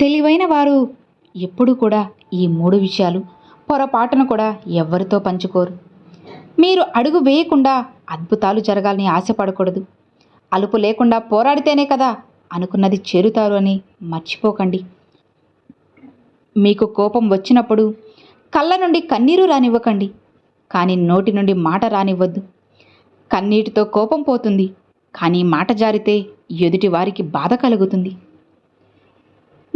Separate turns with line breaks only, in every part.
తెలివైన వారు ఎప్పుడు కూడా ఈ మూడు విషయాలు పొరపాటున కూడా ఎవ్వరితో పంచుకోరు. మీరు అడుగు వేయకుండా అద్భుతాలు జరగాలని ఆశపడకూడదు. అలుపు లేకుండా పోరాడితేనే కదా అనుకున్నది చేరుతారు అని మర్చిపోకండి. మీకు కోపం వచ్చినప్పుడు కళ్ళ నుండి కన్నీరు రానివ్వకండి. కానీ నోటి నుండి మాట రానివ్వద్దు. కన్నీటితో కోపం పోతుంది. కానీ మాట జారితే ఎదుటి వారికి బాధ కలుగుతుంది.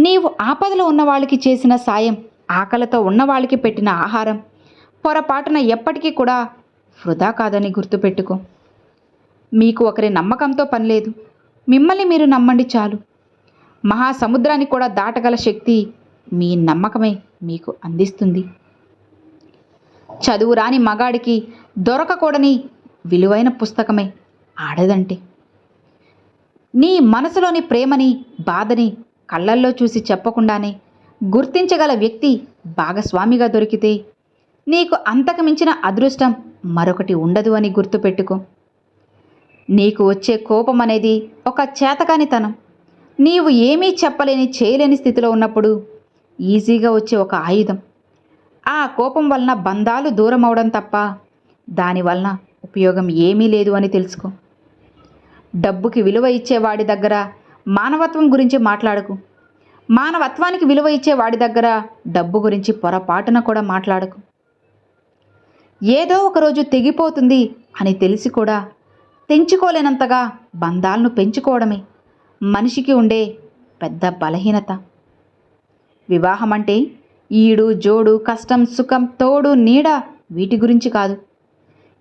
నీవు ఆపదలో ఉన్న వాళ్ళకి చేసిన సాయం ఆకలితో ఉన్న వాళ్ళకి పెట్టిన ఆహారం. పొరపాటున ఎప్పటికీ కూడా వృధా కాదని గుర్తుపెట్టుకో. మీకు ఒకరి నమ్మకంతో పనిలేదు మిమ్మల్ని మీరు నమ్మండి చాలు. మహాసముద్రాన్ని కూడా దాటగల శక్తి మీ నమ్మకమే మీకు అందిస్తుంది. చదువు రాని మగాడికి దొరకకూడని విలువైన పుస్తకమే ఆడదంటే. నీ మనసులోని ప్రేమని బాధని కళ్ళల్లో చూసి చెప్పకుండానే గుర్తించగల వ్యక్తి భాగస్వామిగా దొరికితే నీకు అంతకు మించిన అదృష్టం మరొకటి ఉండదు అని గుర్తుపెట్టుకో. నీకు వచ్చే కోపం అనేది ఒక చేతకానితనం. నీవు ఏమీ చెప్పలేని చేయలేని స్థితిలో ఉన్నప్పుడు ఈజీగా వచ్చే ఒక ఆయుధం. ఆ కోపం వలన బంధాలు దూరం అవడం తప్ప దాని వలన ఉపయోగం ఏమీ లేదు అని తెలుసుకో. డబ్బుకి విలువ ఇచ్చేవాడి దగ్గర మానవత్వం గురించి మాట్లాడకు. మానవత్వానికి విలువ ఇచ్చే వాడి దగ్గర డబ్బు గురించి పొరపాటున కూడా మాట్లాడకు. ఏదో ఒకరోజు తెగిపోతుంది అని తెలిసి కూడా తెంచుకోలేనంతగా బంధాలను పెంచుకోవడమే మనిషికి ఉండే పెద్ద బలహీనత. వివాహం అంటే ఈడు జోడు కష్టం సుఖం తోడు నీడ వీటి గురించి కాదు.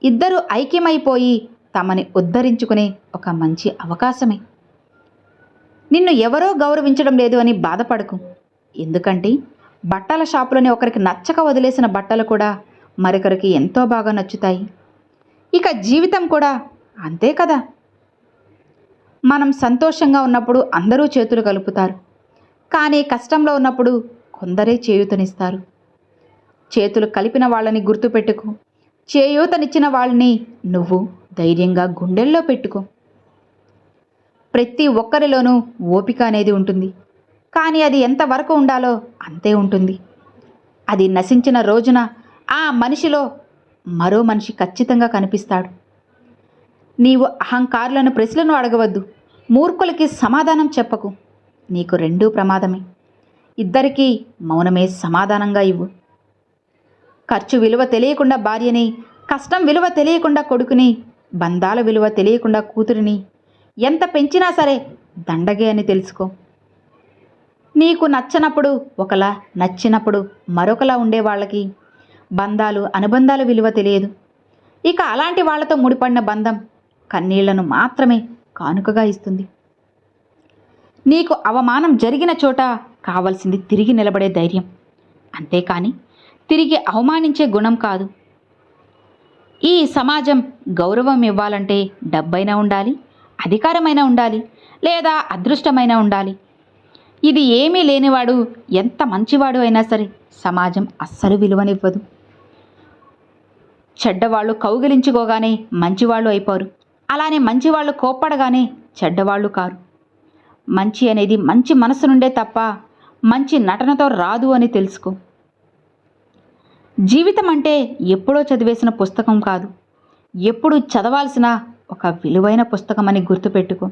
ఇద్దరు ఐక్యమైపోయి తమని ఉద్ధరించుకునే ఒక మంచి అవకాశమే. నిన్ను ఎవరో గౌరవించడం లేదు అని బాధపడకు. ఎందుకంటే బట్టల షాపులోని ఒకరికి నచ్చక వదిలేసిన బట్టలు కూడా మరొకరికి ఎంతో బాగా నచ్చుతాయి. ఇక జీవితం కూడా అంతే కదా. మనం సంతోషంగా ఉన్నప్పుడు అందరూ చేతులు కలుపుతారు. కానీ కష్టంలో ఉన్నప్పుడు కొందరే చేయూతనిస్తారు. చేతులు కలిపిన వాళ్ళని గుర్తుపెట్టుకో. చేయూతనిచ్చిన వాళ్ళని నువ్వు ధైర్యంగా గుండెల్లో పెట్టుకో. ప్రతి ఒక్కరిలోనూ ఓపిక అనేది ఉంటుంది. కానీ అది ఎంతవరకు ఉండాలో అంతే ఉంటుంది. అది నశించిన రోజున ఆ మనిషిలో మరో మనిషి ఖచ్చితంగా కనిపిస్తాడు. నీవు అహంకారులను ప్రశ్నలను అడగవద్దు. మూర్ఖులకి సమాధానం చెప్పకు. నీకు రెండూ ప్రమాదమే. ఇద్దరికీ మౌనమే సమాధానంగా ఇవ్వు. ఖర్చు విలువ తెలియకుండా భార్యని కష్టం విలువ తెలియకుండా కొడుకుని బంధాల విలువ తెలియకుండా కూతురిని ఎంత పెంచినా సరే దండగే అని తెలుసుకో. నీకు నచ్చనప్పుడు ఒకలా నచ్చినప్పుడు మరొకలా ఉండే వాళ్ళకి బంధాలు అనుబంధాలు విలువ తెలియదు. ఇక అలాంటి వాళ్ళతో ముడిపడిన బంధం కన్నీళ్ళను మాత్రమే కానుకగా ఇస్తుంది. నీకు అవమానం జరిగిన చోట కావలసింది తిరిగి నిలబడే ధైర్యం. అంతేకాని తిరిగి అవమానించే గుణం కాదు. ఈ సమాజం గౌరవం ఇవ్వాలంటే డబ్బైనా ఉండాలి అధికారమైనా ఉండాలి లేదా అదృష్టమైనా ఉండాలి. ఇది ఏమీ లేనివాడు ఎంత మంచివాడు అయినా సరే సమాజం అస్సలు విలువనివ్వదు. చెడ్డవాళ్ళు కౌగిలించుకోగానే మంచివాళ్ళు అయిపోరు. అలానే మంచివాళ్ళు కోప్పడగానే చెడ్డవాళ్ళు కారు. మంచి అనేది మంచి మనసు నుండే తప్ప మంచి నటనతో రాదు అని తెలుసుకో. జీవితం అంటే ఎప్పుడో చదివేసిన పుస్తకం కాదు. ఎప్పుడు చదవాల్సిన ఒక విలువైన పుస్తకం అని గుర్తుపెట్టుకో.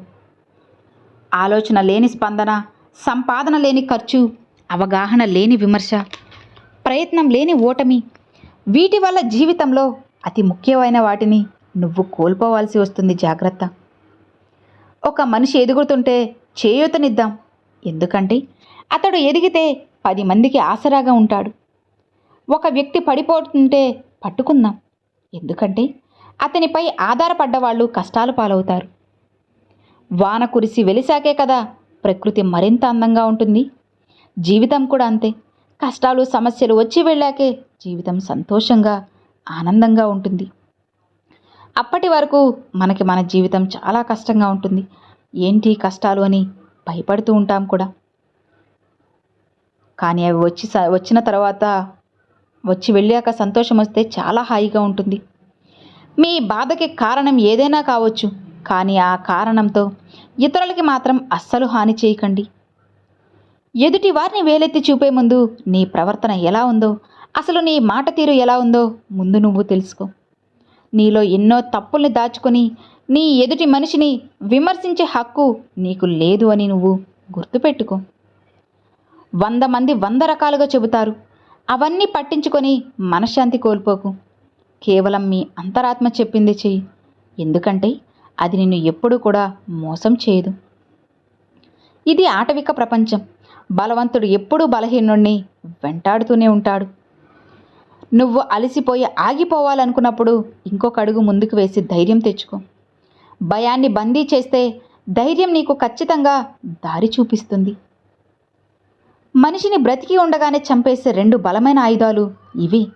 ఆలోచన లేని స్పందన సంపాదన లేని ఖర్చు అవగాహన లేని విమర్శ ప్రయత్నం లేని ఓటమి వీటి వల్ల జీవితంలో అతి ముఖ్యమైన వాటిని నువ్వు కోల్పోవాల్సి వస్తుంది జాగ్రత్త. ఒక మనిషి ఎదుగుతుంటే చేయూతనిద్దాం. ఎందుకంటే అతడు ఎదిగితే పది మందికి ఆసరాగా ఉంటాడు. ఒక వ్యక్తి పడిపోతుంటే పట్టుకుందాం. ఎందుకంటే అతనిపై ఆధారపడ్డ వాళ్ళు కష్టాలు పాలవుతారు. వాన కురిసి వెలిసాకే కదా ప్రకృతి మరింత అందంగా ఉంటుంది. జీవితం కూడా అంతే. కష్టాలు సమస్యలు వచ్చి వెళ్ళాకే జీవితం సంతోషంగా ఆనందంగా ఉంటుంది. అప్పటి వరకు మనకి మన జీవితం చాలా కష్టంగా ఉంటుంది. ఏంటి కష్టాలు అని భయపడుతూ ఉంటాం కూడా. కానీ అవి వచ్చి వచ్చిన తర్వాత వచ్చి వెళ్ళాక సంతోషం వస్తే చాలా హాయిగా ఉంటుంది. మీ బాధకి కారణం ఏదైనా కావచ్చు కానీ ఆ కారణంతో ఇతరులకి మాత్రం అస్సలు హాని చేయకండి. ఎదుటి వారిని వేలెత్తి చూపే ముందు నీ ప్రవర్తన ఎలా ఉందో అసలు నీ మాట తీరు ఎలా ఉందో ముందు నువ్వు తెలుసుకో. నీలో ఎన్నో తప్పుల్ని దాచుకొని నీ ఎదుటి మనిషిని విమర్శించే హక్కు నీకు లేదు అని నువ్వు గుర్తుపెట్టుకో. వంద మంది వంద రకాలుగా చెబుతారు. అవన్నీ పట్టించుకొని మనశ్శాంతి కోల్పోకు. కేవలం మీ అంతరాత్మ చెప్పింది చెయ్యి. ఎందుకంటే అది నిన్ను ఎప్పుడూ కూడా మోసం చేయదు. ఇది ఆటవిక ప్రపంచం. బలవంతుడు ఎప్పుడూ బలహీనుణ్ణి వెంటాడుతూనే ఉంటాడు. నువ్వు అలసిపోయి ఆగిపోవాలనుకున్నప్పుడు ఇంకొక అడుగు ముందుకు వేసి ధైర్యం తెచ్చుకో. భయాన్ని బందీ చేస్తే ధైర్యం నీకు ఖచ్చితంగా దారి చూపిస్తుంది. మనిషిని బ్రతికి ఉండగానే చంపేసే రెండు బలమైన ఆయుధాలు ఇవి.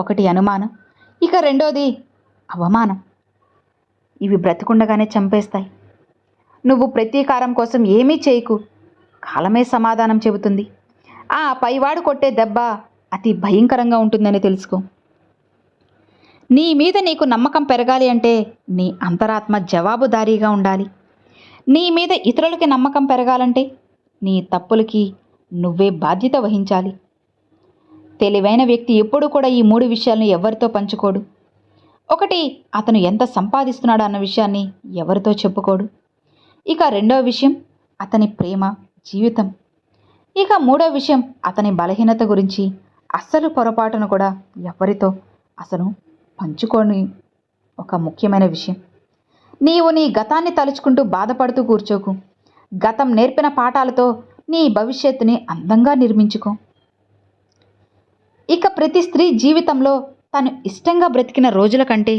ఒకటి అనుమానం ఇక రెండోది అవమానం. ఇవి బ్రతికుండగానే చంపేస్తాయి. నువ్వు ప్రతీకారం కోసం ఏమీ చేయకు. కాలమే సమాధానం చెబుతుంది. ఆ పైవాడు కొట్టే దెబ్బ అతి భయంకరంగా ఉంటుందని తెలుసుకో. నీ మీద నీకు నమ్మకం పెరగాలి అంటే నీ అంతరాత్మ జవాబుదారీగా ఉండాలి. నీ మీద ఇతరులకి నమ్మకం పెరగాలంటే నీ తప్పులకి నువ్వే బాధ్యత వహించాలి. తెలివైన వ్యక్తి ఎప్పుడూ కూడా ఈ మూడు విషయాలను ఎవరితో పంచుకోడు? ఒకటి అతను ఎంత సంపాదిస్తున్నాడు అన్న విషయాన్ని ఎవరితో చెప్పుకోడు? ఇక రెండో విషయం అతని ప్రేమ జీవితం. ఇక మూడో విషయం అతని బలహీనత గురించి అస్సలు పొరపాటును కూడా ఎవరితో అసలు పంచుకోని ఒక ముఖ్యమైన విషయం. నీవు నీ గతాన్ని తలుచుకుంటూ బాధపడుతూ కూర్చోకు. గతం నేర్పిన పాఠాలతో నీ భవిష్యత్తుని అందంగా నిర్మించుకో. ఇక ప్రతి స్త్రీ జీవితంలో తను ఇష్టంగా బ్రతికిన రోజుల కంటే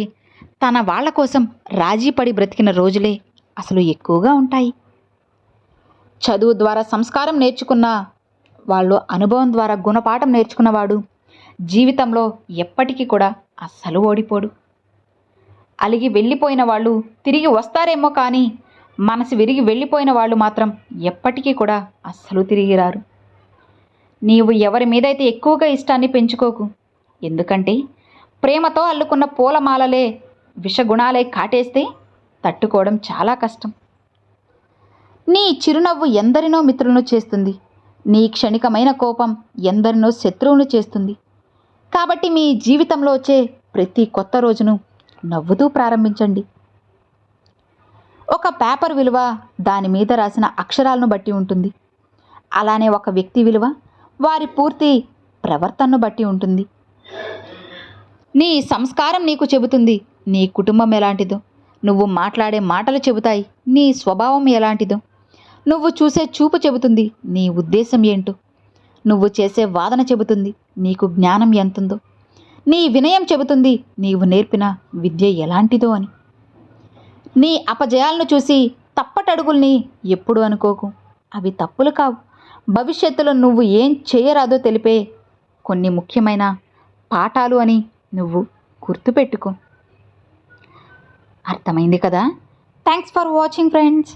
తన వాళ్ళ కోసం రాజీ పడి బ్రతికిన రోజులే అసలు ఎక్కువగా ఉంటాయి. చదువు ద్వారా సంస్కారం నేర్చుకున్న వాళ్ళు అనుభవం ద్వారా గుణపాఠం నేర్చుకున్నవాడు జీవితంలో ఎప్పటికీ కూడా అస్సలు ఓడిపోడు. అలిగి వెళ్ళిపోయిన వాళ్ళు తిరిగి వస్తారేమో కానీ మనసు విరిగి వెళ్ళిపోయిన వాళ్ళు మాత్రం ఎప్పటికీ కూడా అస్సలు తిరిగి రారు. నీవు ఎవరి మీదైతే ఎక్కువగా ఇష్టాన్ని పెంచుకోకు. ఎందుకంటే ప్రేమతో అల్లుకున్న పూలమాలలే విషగుణాలే కాటేస్తే తట్టుకోవడం చాలా కష్టం. నీ చిరునవ్వు ఎందరినో మిత్రులను చేస్తుంది. నీ క్షణికమైన కోపం ఎందరినో శత్రువును చేస్తుంది. కాబట్టి మీ జీవితంలో వచ్చే ప్రతి కొత్త రోజును నవ్వుతూ ప్రారంభించండి. ఒక పేపర్ విలువ దాని మీద రాసిన అక్షరాలను బట్టి ఉంటుంది. అలానే ఒక వ్యక్తి విలువ వారి పూర్తి ప్రవర్తనను బట్టి ఉంటుంది. నీ సంస్కారం నీకు చెబుతుంది. నీ కుటుంబం ఎలాంటిదో. నువ్వు మాట్లాడే మాటలు చెబుతాయి. నీ స్వభావం ఎలాంటిదో. నువ్వు చూసే చూపు చెబుతుంది. నీ ఉద్దేశం ఏంటో. నువ్వు చేసే వాదన చెబుతుంది. నీకు జ్ఞానం ఎంతుందో. నీ వినయం చెబుతుంది. నీవు నేర్పిన విద్య ఎలాంటిదో అని. నీ అపజయాలను చూసి తప్పటడుగుల్ని ఎప్పుడు అనుకోకు. అవి తప్పులు కావు. భవిష్యత్తులో నువ్వు ఏం చేయరాదో తెలిపే కొన్ని ముఖ్యమైన పాఠాలు అని నువ్వు గుర్తుపెట్టుకో. అర్థమైంది కదా? Thanks for watching friends